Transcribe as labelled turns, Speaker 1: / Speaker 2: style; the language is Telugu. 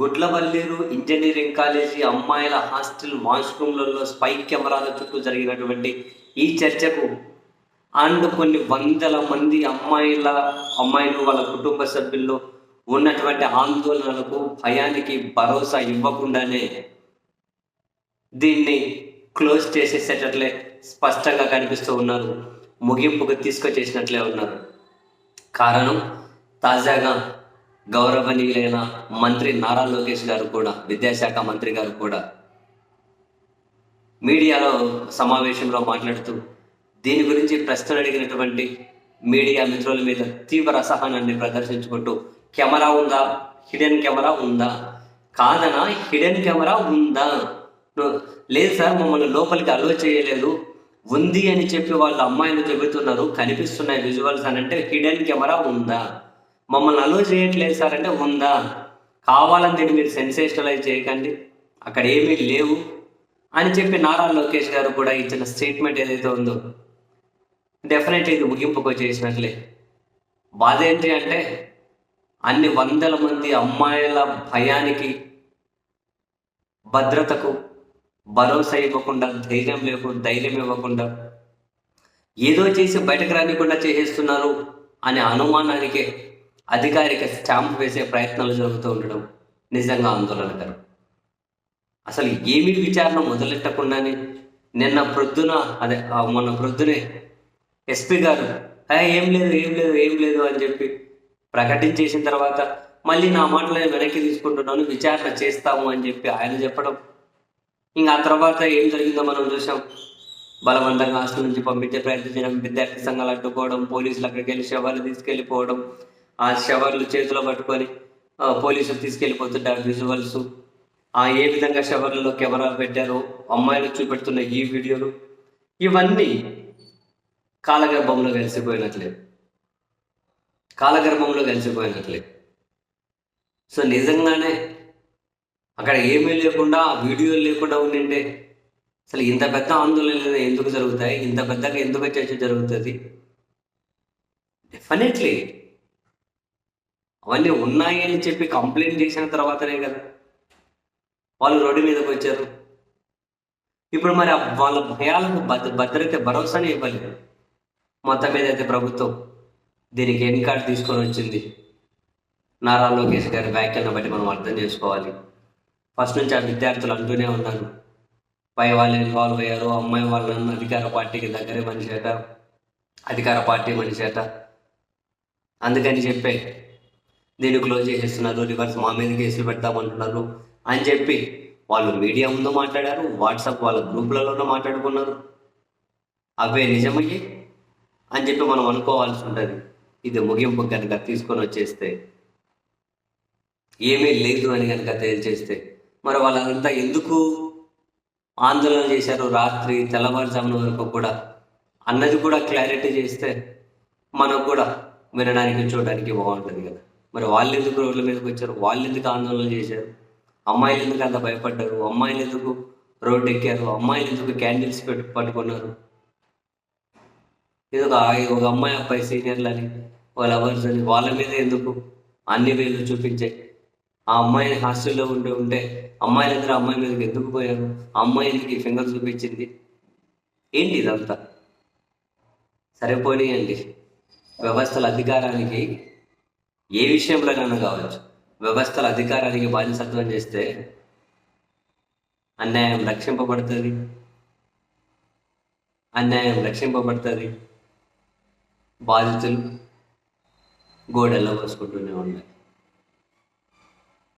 Speaker 1: గుడ్లవల్లేరు ఇంజనీరింగ్ కాలేజీ అమ్మాయిల హాస్టల్ వాష్రూమ్లలో స్పై కెమెరాల చుట్టూ జరిగినటువంటి ఈ చర్చకు అండ్ కొన్ని వందల మంది అమ్మాయిల అమ్మాయిలు వాళ్ళ కుటుంబ సభ్యుల్లో ఉన్నటువంటి ఆందోళనలకు భయానికి భరోసా ఇవ్వకుండానే దీన్ని క్లోజ్ చేసేసేటట్లే స్పష్టంగా కనిపిస్తూ ఉన్నారు. ముగింపుకు తీసుకొచ్చేసినట్లే ఉన్నారు. కారణం తాజాగా గౌరవనీయులైన మంత్రి నారా లోకేష్ గారు కూడా విద్యాశాఖ మంత్రి గారు కూడా మీడియాలో సమావేశంలో మాట్లాడుతూ దీని గురించి ప్రశ్నలు అడిగినటువంటి మీడియా మిత్రుల మీద తీవ్ర అసహనాన్ని ప్రదర్శించుకుంటూ కెమెరా ఉందా? హిడెన్ కెమెరా ఉందా? కాదనా? హిడెన్ కెమెరా ఉందా? లేదు సార్ మమ్మల్ని లోపలికి అలో చేయలేదు. ఉంది అని చెప్పి వాళ్ళ అమ్మాయిలు చెబుతున్నారు. కనిపిస్తున్నాయి విజువల్స్ అని అంటే హిడెన్ కెమెరా ఉందా? మమ్మల్ని అలో చేయట్లేదు సార్ అంటే ఉందా? కావాలని దీన్ని మీరు సెన్సేషనలైజ్ చేయకండి. అక్కడ ఏమీ లేవు. అని చెప్పి నారా లోకేష్ గారు కూడా ఇచ్చిన స్టేట్మెంట్ ఏదైతే ఉందో డెఫినెట్లీ ఇది ముగింపుకు చేసినట్లే బాధ ఏంటి అంటే అన్ని వందల మంది అమ్మాయిల భయానికి భద్రతకు భరోసా ఇవ్వకుండా ధైర్యం లేకుండా ధైర్యం ఇవ్వకుండా ఏదో చేసి బయటకు రానికుండా చేసేస్తున్నారు అనే అనుమానానికే అధికారిక స్టాంప్ వేసే ప్రయత్నాలు జరుగుతూ ఉండడం నిజంగా ఆందోళనకరం. అసలు ఏమి విచారణ మొదలెట్టకుండానే నిన్న ప్రొద్దున అదే మొన్న ప్రొద్దునే ఎస్పీ గారు ఏం లేదు ఏం లేదు ఏం లేదు అని చెప్పి ప్రకటించేసిన తర్వాత మళ్ళీ నా మాటలు నేను వెనక్కి తీసుకుంటున్నాను విచారణ చేస్తాము అని చెప్పి ఆయన చెప్పడం. ఇంకా ఆ తర్వాత ఏం జరిగిందో మనం చూసాం. బలవంతంగా హాస్టల్ నుంచి పంపించే ప్రయత్నం చేయడం విద్యార్థి సంఘాలు అడ్డుకోవడం పోలీసులు అక్కడికి వెళ్ళి శవాలు తీసుకెళ్ళిపోవడం ఆ షవర్లు చేతిలో పట్టుకొని పోలీసులు తీసుకెళ్ళిపోతుంటారు విజువల్స్. ఆ ఏ విధంగా షవర్లలో కెమెరా పెట్టారో అమ్మాయిలు చూపెడుతున్న ఈ వీడియోలు ఇవన్నీ కాలగర్భంలో కలిసిపోయినట్లే. కాలగర్భంలో కలిసిపోయినట్లే. సో నిజంగానే అక్కడ ఏమీ లేకుండా ఆ వీడియోలు లేకుండా ఉండింటే అసలు ఇంత పెద్ద ఆందోళనలు ఎందుకు జరుగుతాయి? ఇంత పెద్దగా ఎందుకు చర్చ జరుగుతుంది? డెఫినెట్లీ అవన్నీ ఉన్నాయి అని చెప్పి కంప్లైంట్ చేసిన తర్వాతనే కదా వాళ్ళు రోడ్డు మీదకి వచ్చారు. ఇప్పుడు మరి వాళ్ళ భయాలకు భద్ర భద్రత భరోసానే ఇవ్వలేదు. మొత్తం మీద అయితే ప్రభుత్వం దీనికి ఎన్ కార్డు తీసుకొని వచ్చింది. నారా లోకేష్ గారి వ్యాఖ్యలను బట్టి మనం అర్థం చేసుకోవాలి. ఫస్ట్ నుంచి ఆ విద్యార్థులు అంటూనే ఉన్నాను పై వాళ్ళు ఇన్వాల్వ్ అయ్యారు అమ్మాయి వాళ్ళని అధికార పార్టీకి దగ్గరే మనిషేట అధికార పార్టీ మనిషేట అందుకని చెప్పే దీన్ని క్లోజ్ చేసేస్తున్నారు రివర్స్ మా మీద కేసులు పెడతామంటున్నారు అని చెప్పి వాళ్ళు మీడియా ముందు మాట్లాడారు వాట్సాప్ వాళ్ళ గ్రూపులలోనూ మాట్లాడుకున్నారు. అవే నిజమయ్యి అని చెప్పి మనం అనుకోవాల్సి ఉంటుంది. ఇది ముగింపు కనుక తీసుకొని వచ్చేస్తే ఏమీ లేదు అని కనుక తేల్చేస్తే మరి వాళ్ళంతా ఎందుకు ఆందోళన చేశారు? రాత్రి తెల్లవారుజామున వరకు కూడా అన్నది కూడా క్లారిటీ చేస్తే మనకు కూడా వినడానికి చూడడానికి బాగుంటుంది కదా. మరి వాళ్ళు ఎందుకు రోడ్ల మీదకి వచ్చారు? వాళ్ళు ఎందుకు ఆందోళన చేశారు? అమ్మాయిలు ఎందుకు అంత భయపడ్డారు? అమ్మాయిలు ఎందుకు రోడ్డు ఎక్కారు అమ్మాయిలు ఎందుకు క్యాండిల్స్ పెట్టు పట్టుకున్నారు? ఇది ఒక ఒక అమ్మాయి అబ్బాయి సీనియర్లని వాళ్ళ లవర్స్ అని వాళ్ళ మీద ఎందుకు అన్ని వేలు చూపించాయి ఆ అమ్మాయిని హాస్టల్లో ఉండి ఉంటే అమ్మాయిలందరూ దగ్గర అమ్మాయి మీదకి ఎందుకు పోయారు? అమ్మాయి ఎందుకు ఈ ఫింగర్ చూపించింది? ఏంటి ఇదంతా? సరిపోనీయండి వ్యవస్థల అధికారానికి ఏ విషయంలోనైనా కావచ్చు. వ్యవస్థల అధికారానికి బాధ్యసత్వం చేస్తే అన్యాయం రక్షింపబడుతుంది. అన్యాయం రక్షింపబడుతుంది. బాధితులు గోడల్లో పోసుకుంటూనే ఉన్నాయి